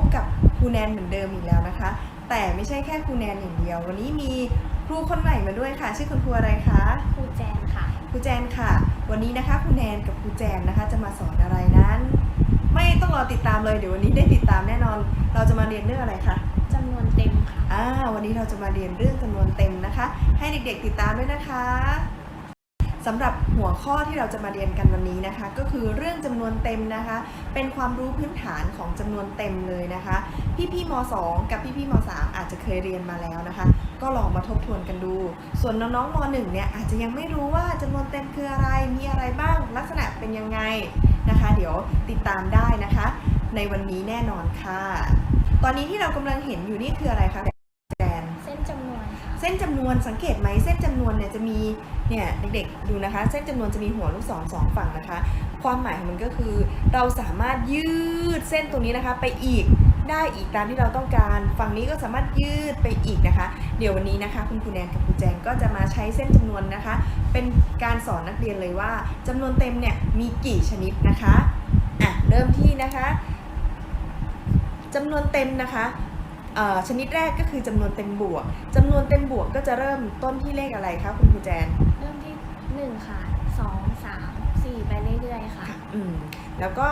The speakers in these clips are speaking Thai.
บกับครูแนนเหมือนเดิมอีกแล้วนะคะ แต่ไม่ใช่แค่ครูแนนอย่างเดียว วันนี้มีครูคนใหม่มาด้วยค่ะ ชื่อคุณครูอะไรคะครูแจนค่ะครูแจนค่ะ วันนี้นะคะครูแนนกับครูแจนนะคะ จะมาสอนอะไรนั้น ไม่ต้องรอติดตามเลยเดี๋ยววันนี้ได้ติดตามแน่นอน เราจะมาเรียนเรื่องอะไรคะจำนวนเต็มค่ะอ่าวันนี้เราจะมาเรียนเรื่องจำนวนเต็มนะคะ ให้เด็กๆติดตามด้วยนะคะ สำหรับหัวข้อที่เราจะมาเรียนกันวันนี้นะคะ ก็คือเรื่องจำนวนเต็มนะคะ เป็นความรู้พื้นฐานของจำนวนเต็มเลยนะคะ พี่ๆม 2 กับพี่ๆม 3 อาจจะเคยเรียนมาแล้วนะคะ ก็ลองมาทบทวนกันดู ส่วนน้องๆม 1 เนี่ยอาจจะยังไม่รู้ว่าจำนวนเต็มคืออะไร มีอะไรบ้าง ลักษณะเป็นยังไงนะคะ เดี๋ยวติดตามได้นะคะ ในวันนี้แน่นอนค่ะ ตอนนี้ที่เรากำลังเห็นอยู่นี่คืออะไรคะ ส้นจำนวนสังเกตไหมเส้นจำนวนเนี่ยจะมีเนี่ยเด็กๆดูนะคะ เส้นจำนวนจะมีหัวลูกศรสองฝั่งนะคะ ความหมายของมันก็คือ เราสามารถยืดเส้นตรงนี้นะคะ ไปอีกได้อีกตามที่เราต้องการ ฝั่งนี้ก็สามารถยืดไปอีกนะคะ เดี๋ยววันนี้นะคะ คุณครูแนนกับครูแจงก็จะมาใช้เส้นจำนวนนะคะ เป็นการสอนนักเรียนเลยว่าจำนวนเต็มเนี่ยมีกี่ชนิดนะคะอะเริ่มที่นะคะจำนวนเต็มนะคะ ชนิดแรกก็คือจำนวนเต็มบวกจำนวนเต็มบวกก็จะเริ่มต้นที่เลขอะไรคะคุณครูแจน เริ่มที่หนึ่งค่ะสองสามสี่ไปเรื่อยๆค่ะ อืมแล้วก็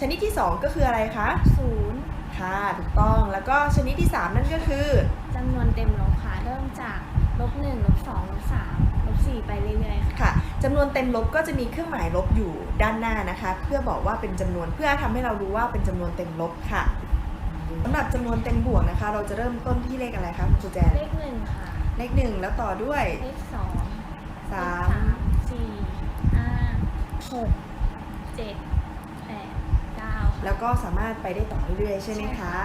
ชนิดที่2ก็คืออะไรคะศูนย์ค่ะถูกต้องแล้วก็ชนิดที่3นั่นก็คือจำนวนเต็มลบค่ะเริ่มจากลบหนึ่งลบสองลบสามลบสี่ไปเรื่อยๆค่ะค่ะจำนวนเต็มลบก็จะมีเครื่องหมายลบอยู่ด้านหน้านะคะ เพื่อบอกว่าเป็นจำนวนเพื่อทำให้เรารู้ว่าเป็นจำนวนเต็มลบค่ะ สำหรับจำนวนเต็มบวกนะคะ เราจะเริ่มต้นที่เลขอะไรคะคุณครูแจนเลขหนึ่งค่ะ เลขหนึ่งแล้วต่อด้วยเลขสองสาเลขมสี่ห้าหกเจ็ดแปดเก้าค่ะแล้วก็สามารถไปได้ต่อเรื่อยๆใช่ไหมใช่คะค่ะ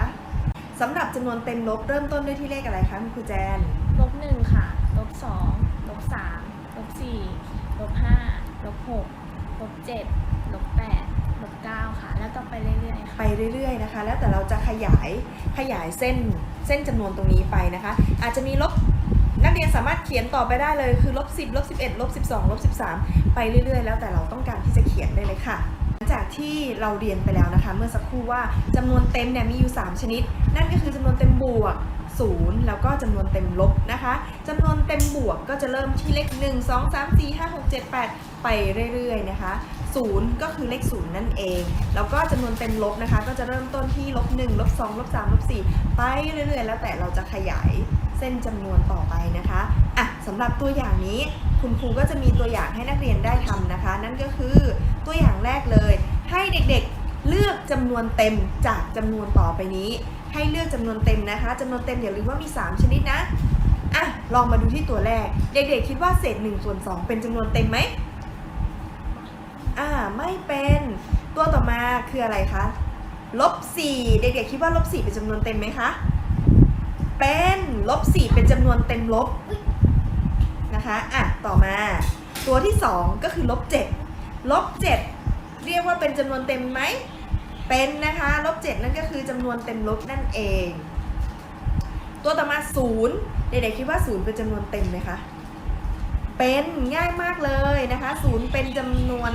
สำหรับจำนวนเต็มลบเริ่มต้นด้วยที่เลขอะไรคะคุณครูแจนลบหนึ่งค่ะลบสองลบสามลบสี่ลบห้าลบหกลบเจ็ดลบแปด ลบเก้าค่ะ แล้วก็ไปเรื่อยๆไปค่ะเรื่อยๆนะคะ แล้วแต่เราจะขยายขยายเส้นเส้นจำนวนตรงนี้ไปนะคะ อาจจะมีลบนักเรียนสามารถเขียนต่อไปได้เลยคือลบ10ลบ11ลบ12ลบ13 ไปเรื่อยๆ แล้วแต่เราต้องการที่จะเขียนได้เลยค่ะ หลังจากที่เราเรียนไปแล้วนะคะ เมื่อสักครู่ว่าจำนวนเต็มเนี่ยมีอยู่ 3 ชนิด นั่นก็คือจำนวนเต็มบวกศูนย์แล้วก็จำนวนเต็มลบนะคะจำนวนเต็มบวกก็จะเริ่มที่เลข 1 2 3 4 5 6 7 8 ไปเรื่อยๆนะคะ ศูนย์ก็คือเลขศูนย์นั่นเอง แล้วก็จำนวนเต็มลบนะคะ ก็จะเริ่มต้นที่ลบ1ลบ2ลบ3ลบ4ไปเรื่อยๆ แล้วแต่เราจะขยายเส้นจำนวนต่อไปนะคะอะสำหรับตัวอย่างนี้คุณครูก็จะมีตัวอย่างให้นักเรียนได้ทำนะคะ นั่นก็คือตัวอย่างแรกเลย ให้เด็กๆเลือกจำนวนเต็มจากจำนวนต่อไปนี้ ให้เลือกจำนวนเต็มนะคะจำนวนเต็มอย่าลืมว่ามี 3 ชนิดนะอะลองมาดูที่ตัวแรก เด็กๆคิดว่าเศษ1ส่วน2เป็นจำนวนเต็มไหม อ่าไม่เป็นตัวต่อมาคืออะไรคะลบ4เด็กๆคิดว่าลบ4เป็นจำนวนเต็มไหมคะ เป็นลบ4เป็นจำนวนเต็มลบนะคะอะต่อมา ตัวที่2ก็คือลบ7ลบ7เรียกว่าเป็นจำนวนเต็มไหมเป็นนะคะลบ7นั่นก็คือจำนวนเต็มลบนั่นเอง ตัวต่อมา0เด็กๆคิดว่า0เป็นจำนวนเต็มไหมคะเป็นง่ายมากเลยนะคะ0เป็นจำนวน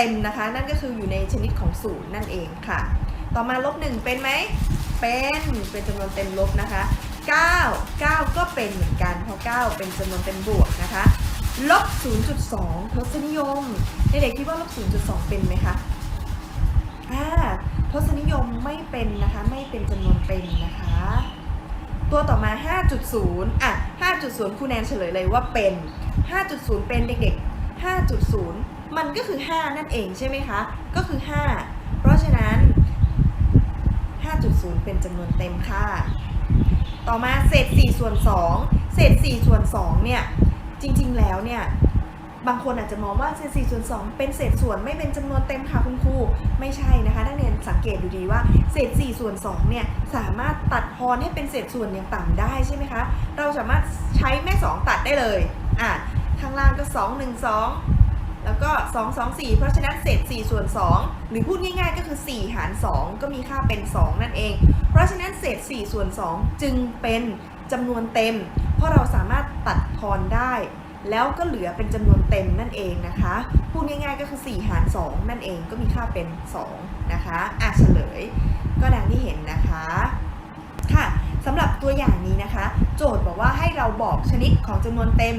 เต็มนะคะ นั่นก็คืออยู่ในชนิดของ0นั่นเองค่ะ ต่อมาลบ1เป็นไหม เป็นเป็นจำนวนเต็มลบนะคะ 9 9 ก็เป็นเหมือนกันเพราะ 9 เป็นจำนวนเต็มบวกนะคะลบ 0.2ทศนิยมเด็กๆคิดว่าลบ 0.2 เป็นไหมคะอ่าทศนิยมไม่เป็นนะคะ ไม่เป็นจำนวนเต็มนะคะ ตัวต่อมา 5.0 อะ 5.0ครูแนนเฉลยเลยว่าเป็น 5.0 เป็นเด็กๆ 5.0 มันก็คือ 5 นั่นเองใช่ไหมคะ ก็คือ 5 เพราะฉะนั้น 5.0 เป็นจำนวนเต็มค่ะ ต่อมาเศษ4ส่วน2เศษ4ส่วน2เนี่ย จริง ๆ แล้วเนี่ย บางคนอาจจะมองว่าเศษ4ส่วน2เป็นเศษส่วนไม่เป็นจำนวนเต็มค่ะคุณครู ไม่ใช่นะคะนักเรียนสังเกตดูดีว่าเศษ4ส่วน2เนี่ยสามารถตัดทอนให้เป็นเศษส่วนอย่างต่ำได้ใช่ไหมคะ เราสามารถใช้แม่ 2 ตัดได้เลย อะ ข้างล่างก็ 2 1 2 แล้วก็ 2 2 4 เพราะฉะนั้นเศษ 4 ส่วน 2 หรือพูดง่าย ๆ ก็คือ 4 หาร 2 ก็มีค่าเป็น 2 นั่นเอง เพราะฉะนั้นเศษ 4 ส่วน 2 จึงเป็นจำนวนเต็ม เพราะเราสามารถตัดทอนได้ แล้วก็เหลือเป็นจำนวนเต็มนั่นเองนะคะ พูดง่ายๆก็คือ 4 หาร 2 นั่นเองก็มีค่าเป็น 2 นะคะอะเฉลย ก็ดังที่เห็นนะคะ ค่ะสำหรับตัวอย่างนี้นะคะ โจทย์บอกว่าให้เราบอกชนิดของจำนวนเต็ม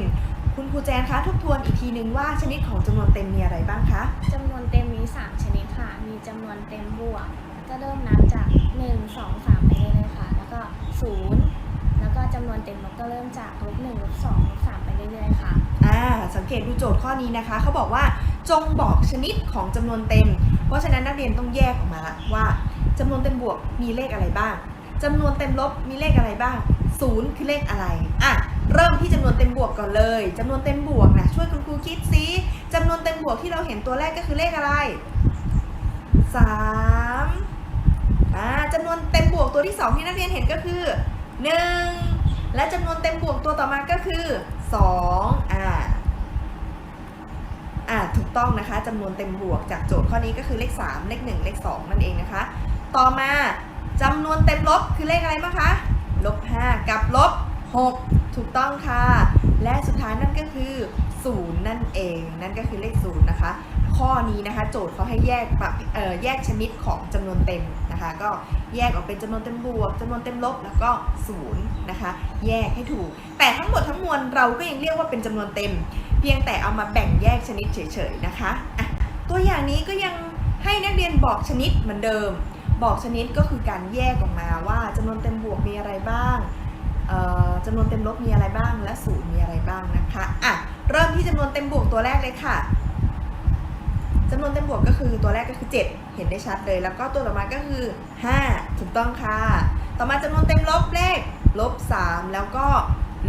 คุณครูแจนคะทบทวนอีกทีนึงว่าชนิดของจำนวนเต็มมีอะไรบ้างคะ จำนวนเต็มมี 3 ชนิดค่ะ มีจำนวนเต็มบวกก็เริ่มนับจาก 1 2 3ไปเลยเลยค่ะ แล้วก็ 0 แล้วก็จำนวนเต็มลบก็เริ่มจากลบ1ลบ2ลบ3ไปเรื่อยๆค่ะ อ่า สังเกตดูโจทย์ข้อนี้นะคะ เขาบอกว่าจงบอกชนิดของจำนวนเต็ม เพราะฉะนั้นนักเรียนต้องแยกออกมาละว่าจำนวนเต็มบวกมีเลขอะไรบ้างจำนวนเต็มลบมีเลขอะไรบ้างศูนย์คือเลขอะไร อะ เริ่มที่จำนวนเต็มบวกก่อนเลยจำนวนเต็มบวกนะช่วยคุณครูคิดซิจำนวนเต็มบวกที่เราเห็นตัวแรกก็คือเลขอะไรสามอ่าจำนวนเต็มบวกตัวที่สองที่นักเรียนเห็นก็คือหนึ่งและจำนวนเต็มบวกตัวต่อมาก็คือสองอ่าอ่าถูกต้องนะคะจำนวนเต็มบวกจากโจทย์ข้อนี้ก็คือเลข 3 เลข 1 เลข 2 นั่นเองนะคะ ต่อมาจำนวนเต็มลบคือเลขอะไรบ้างคะลบ5กับลบ6 ถูกต้องค่ะ และสุดท้ายนั่นก็คือ 0 นั่นเอง นั่นก็คือเลข 0 นะคะ ข้อนี้นะคะ โจทย์เขาให้แยกปรับแยกชนิดของจำนวนเต็มนะคะ ก็แยกออกเป็นจำนวนเต็มบวกจำนวนเต็มลบแล้วก็ 0 นะคะ แยกให้ถูก แต่ทั้งหมดทั้งมวลเราก็ยังเรียกว่าเป็นจำนวนเต็ม เพียงแต่เอามาแบ่งแยกชนิดเฉยๆนะคะะตัวอย่างนี้ก็ยังให้นักเรียนบอกชนิดเหมือนเดิม บอกชนิดก็คือการแยกออกมาว่าจำนวนเต็มบวกมีอะไรบ้าง จำนวนเต็มลบมีอะไรบ้างและศูนย์มีอะไรบ้างนะคะอะเริ่มที่จำนวนเต็มบวกตัวแรกเลยค่ะจำนวนเต็มบวกก็คือตัวแรกก็คือ 7 เห็นได้ชัดเลย แล้วก็ตัวต่อมาก็คือ 5 ถูกต้องค่ะ ต่อมาจำนวนเต็มลบเลขลบ 3 แล้วก็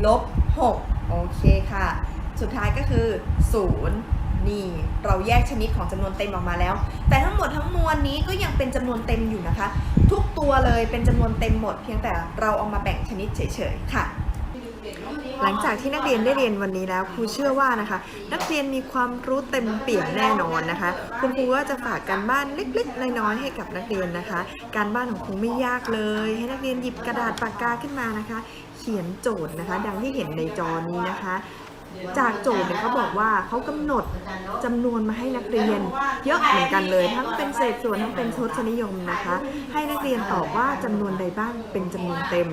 ลบ 6 โอเคค่ะ สุดท้ายก็คือ 0 นี่เราแยกชนิดของจำนวนเต็มออกมาแล้ว แต่ทั้งหมดทั้งมวลนี้ก็ยังเป็นจำนวนเต็มอยู่นะคะ ทุกตัวเลยเป็นจำนวนเต็มหมด เพียงแต่เราเอามาแบ่งชนิดเฉยๆค่ะ หลังจากที่นักเรียนได้เรียนวันนี้แล้วครูเชื่อว่านะคะ นักเรียนมีความรู้เต็มเปี่ยมแน่นอนนะคะ คุณครูก็จะฝากการบ้านเล็กๆน้อยๆให้กับนักเรียนนะคะ การบ้านของครูไม่ยากเลย ให้นักเรียนหยิบกระดาษปากกาขึ้นมานะคะ เขียนโจทย์นะคะ ดังที่เห็นในจอนี้นะคะ จากโจทย์เนี่ยเขาบอกว่าเขากำหนดจำนวนมาให้นักเรียน เยอะเหมือนกันเลย ทั้งเป็นเศษส่วนทั้งเป็นทศนิยมนะคะ ให้นักเรียนตอบว่าจำนวนใดบ้างเป็นจำนวนเต็ม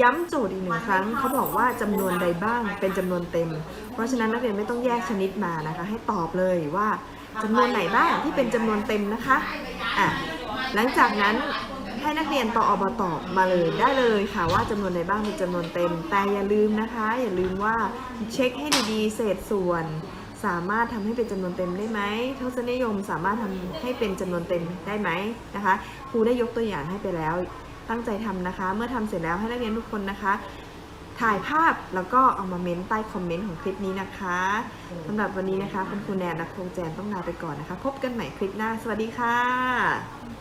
ย้ำโจทย์อีกหนึ่งครั้งเขาบอกว่าจำนวนใดบ้างเป็นจำนวนเต็ม เพราะฉะนั้นนักเรียนไม่ต้องแยกชนิดมานะคะ ให้ตอบเลยว่าจำนวนไหนบ้างที่เป็นจำนวนเต็มนะคะอะหลังจากนั้น ให้นักเรียนตอบอบตอบมาเลยได้เลยค่ะว่าจำนวนใดบ้างเป็นจำนวนเต็ม แต่อย่าลืมนะคะ อย่าลืมว่าเช็คให้ดีๆ เศษส่วนสามารถทำให้เป็นจำนวนเต็มได้ไหมทศนิยมสามารถทำให้เป็นจำนวนเต็มได้ไหมนะคะครูได้ยกตัวอย่างให้ไปแล้ว ตั้งใจทำนะคะ เมื่อทำเสร็จแล้วให้นักเรียนทุกคนนะคะ ถ่ายภาพแล้วก็เอามาเม้นใต้คอมเมนต์ของคลิปนี้นะคะสำหรับวันนี้นะคะคุณครูแนนและครูแจนต้องลาไปก่อนนะคะ พบกันใหม่คลิปหน้า สวัสดีค่ะ